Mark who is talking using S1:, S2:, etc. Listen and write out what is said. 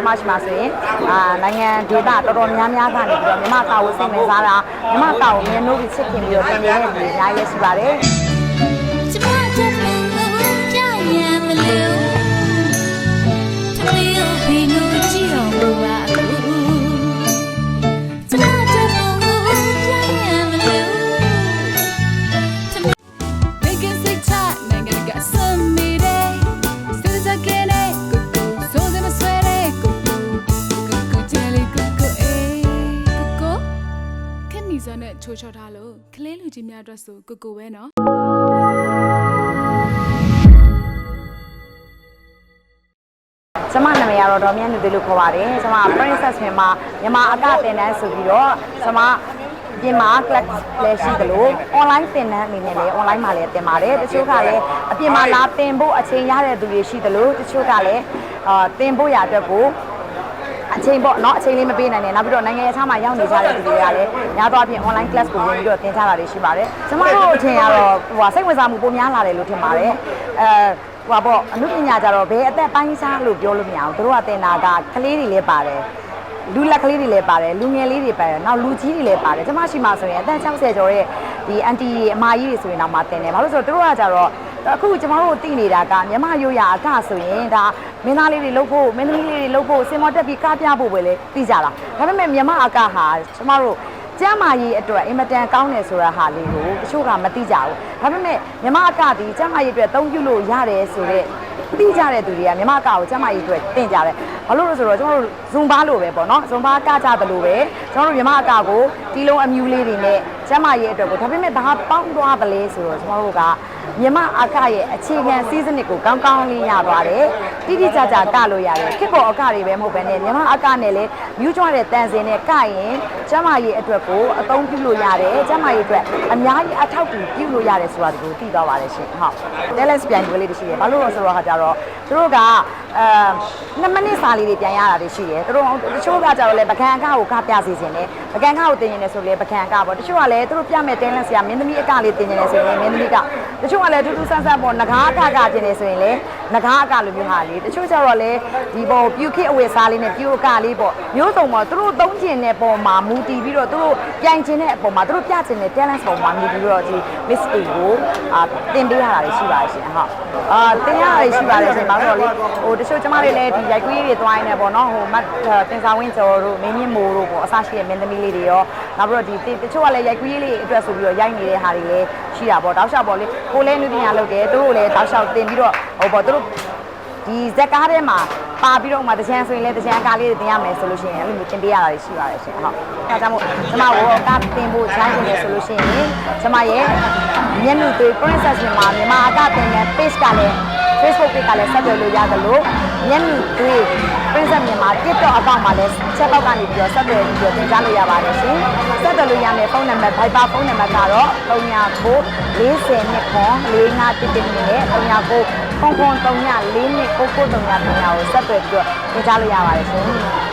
S1: ကျမရှိမှာဆိုရင်အာနိုင်ငံဒေသတော်တော်များများကနေပြီးတော့မြမကာကိုစိတ်ဝင်စားတာမြမကာကိုမြင်လို့ပြီးချစ်ခင်ပြီးတော့တင်နေတဲ့လူတွေအများကြီးရှိပါတယ်
S2: ကျမချက်လို့ပြ ခက်နီစနဲ့ချိုးချော်ထားလို့ကလေးလူကြီးများအတွက်ဆိုကိုကိုပဲနော်
S1: ကျမနာမည်ကတော့ဒေါ်မြတ်နုသေးလို့ခေါ်ပါတယ်ကျမ princess မြန်မာမြန်မာအကတင်တန်းဆိုပြီးတော့ကျမပြင်မာ class လည်းရှိသလို online သင်တန်းအနေနဲ့လည်း online မှာလည်းသင်ပါတယ်တချို့ကလည်းအပြင်မှာလာသင်ဖို့အချိန်ရတဲ့သူတွေရှိသလိုတချို့ကလည်းအာသင်ဖို့ရအတွက်ကို အချိန်ပေါ့နော်အချိန်လေးမပေးနိုင်နဲ့နောက်ပြီးတော့နိုင်ငံခြားမှာရောက်နေကြတဲ့သူတွေကလည်းများသောအားဖြင့် online class ကိုဝင်ပြီးတော့သင်ကြားတာတွေရှိပါတယ်ကျမတို့အထင်ကတော့ဟိုဟာစိတ်ဝင်စားမှုပိုများလာတယ်လို့ထင်ပါတယ်အဲဟိုဟာပေါ့အမှုပညာကြတော့ဘယ်အသက်ပိုင်းစားလို့ပြောလို့မရအောင်တို့ကသင်တာကကလေးတွေလည်းပါတယ်လူလက်ကလေးတွေလည်းပါတယ်လူငယ်လေးတွေပါတယ်နောက်လူကြီးတွေလည်းပါတယ်ကျမရှိမှဆိုရင်အသက်60ကျော်ရဲ့ဒီ anti အမကြီးတွေဆိုရင်တော့မှတင်တယ်ဘာလို့ဆိုတော့တို့ကကြတော့ အခုကျမတို့သိနေတာကမြမရိုးရာအကဆိုရင်ဒါမင်းသားလေးတွေလှုပ်ဖို့မင်းသမီးလေးတွေလှုပ်ဖို့စင်မောတက်ပြီးကားပြဖို့ပဲလေသိကြတာဒါပေမဲ့မြမအကဟာကျမတို့ကျမ်းမာရေးအတွက်အင်မတန်ကောင်းတယ်ဆိုတဲ့ဟာလေးကိုတချို့ကမသိကြဘူး။ဒါပေမဲ့မြမအကဒီကျမ်းမာရေးအတွက်အသုံးပြုလို့ရတယ်ဆိုတော့သိကြတဲ့သူတွေကမြမအကကိုကျမ်းမာရေးအတွက်သင်ကြတယ်။ဘာလို့လဲဆိုတော့ကျွန်တော်တို့ဇွန်ဘာလို့ပဲပေါ့နော်။ဇွန်ဘာကကြတယ်လို့ပဲကျွန်တော်တို့မြမအကကိုဒီလုံးအမြူလေးတွေနဲ့ကျမ်းမာရေးအတွက်ကိုဒါပေမဲ့ဒါပေါင်းသွားပလဲဆိုတော့ကျွန်တော်တို့က မြမအကရဲ့အခြေခံစီးစနစ်ကိုကောင်းကောင်းလေးရသွားတယ်။တိတိကျကျကလို့ရတယ်။ခစ်ပေါ်အကတွေပဲမဟုတ်ဘဲနဲ့မြမအကနဲ့လည်းမြူးကြွတဲ့တန်စင်နဲ့ကရင်ကျမ်းမာရေးအတွက်ကိုအသုံးပြုလို့ရတယ်။ကျမ်းမာရေးအတွက်အများကြီးအထောက်အကူပြုလို့ရတယ်ဆိုတာကိုသိသွားပါတယ်ရှင်။ဟုတ်။ Dallas ပြန်ကြွေးလေးတွေရှိတယ်။ဘာလို့လဲဆိုတော့ဟာကြတော့သူတို့က အဲ2မိနစ်စာလေးတွေပြန်ရတာတွေရှိတယ်။သူတို့တချို့ကကြတော့လေပကံအကကိုကပြစီခြင်းနဲ့ပကံအကကိုတင်ရင်လည်းဆိုလေပကံအကပေါ့။တချို့ကလည်းသူတို့ပြမဲ့ talent ဆရာမင်းသမီးအကလေးတင်ရင်လည်းဆိုရင်မင်းသမီးကတချို့ကလည်းထူးထူးဆန်းဆန်းပေါ့ငကားအကကတင်နေဆိုရင်လေ ငကားအကလိုမျိုးဟာလေတချို့ကျတော့လေဒီပေါ်ပြူခစ်အဝယ်စားလေးနဲ့ပြူအကလေးပေါ့မျိုးစုံပေါ့သူတို့သုံးကျင်တဲ့ပုံမှာမူတည်ပြီးတော့သူတို့ပြိုင်ကျင်တဲ့အပေါ်မှာသူတို့ပြကျင်တဲ့ talent ပုံမှာမူတည်ပြီးတော့ဒီ miss A ကိုအာတင်ပေးရတာတွေရှိပါတယ်ရှင်ဟုတ်အာတင်ရတာတွေရှိပါတယ်ရှင်ဘာလို့လဲဟိုတချို့ကျမတွေလည်းဒီရိုက်ကူးရေးတွေသွားရင်းနဲ့ပေါ့နော်ဟိုမတ်တင်စာဝင်းကျော်တို့မင်းမြင့်မိုးတို့ပေါ့အစရှိတဲ့မင်းသမီးလေးတွေရောနောက်ပြီးတော့ဒီတချို့ကလည်းရိုက်ကူးရေးလေးအတွက်ဆိုပြီးတော့ရိုက်နေတဲ့ဟာတွေလည်း ရှိတာပေါ့တောက်လျှောက်ပေါ့လေကိုလည်းနုပညာလုပ်တယ်သူတို့လည်းတောက်လျှောက်တင်ပြီးတော့ဟိုပေါ့သူတို့ဒီဇက်ကားထဲမှာပါပြီးတော့မှတချမ်းဆိုရင်လည်းတချမ်းကားလေးတွေတင်ရမယ်ဆိုလို့ရှိရင်အဲ့လိုမျိုးတင်ပေးရတာရှိပါတယ်ရှင်ဟုတ်အဲဒါကြောင့်မို့ကျမကိုကားတင်ဖို့ချိုင်းနေတယ်ဆိုလို့ရှိရင်ကျမရဲ့မျက်နှာသွေး princess မြန်မာမြန်မာအကတင်တဲ့ page ကလည်း Facebook page ကလည်းဆက်သွယ်လို့ရတယ်လို့မျက်နှာသွေး princess မြန်မာ TikTok account မှာလည်းချက်ပေါက်ကနေပြီးတော့ဆက်သွယ်ပြီးတော့တင်ကြားလို့ရပါတယ်ရှင်ဆက်သွယ်လို့ရမယ်ဖုန်းနံပါတ် Viber ဖုန်းနံပါတ်ကတော့39 40နှစ်ခွန်45တိတိနဲ့39ဖုန်းဖုန်း3ည4နှစ်9 9 3ည3ညကိုဆက်သွယ်ပြီးတော့တင်ကြားလို့ရပါတယ်ရှင်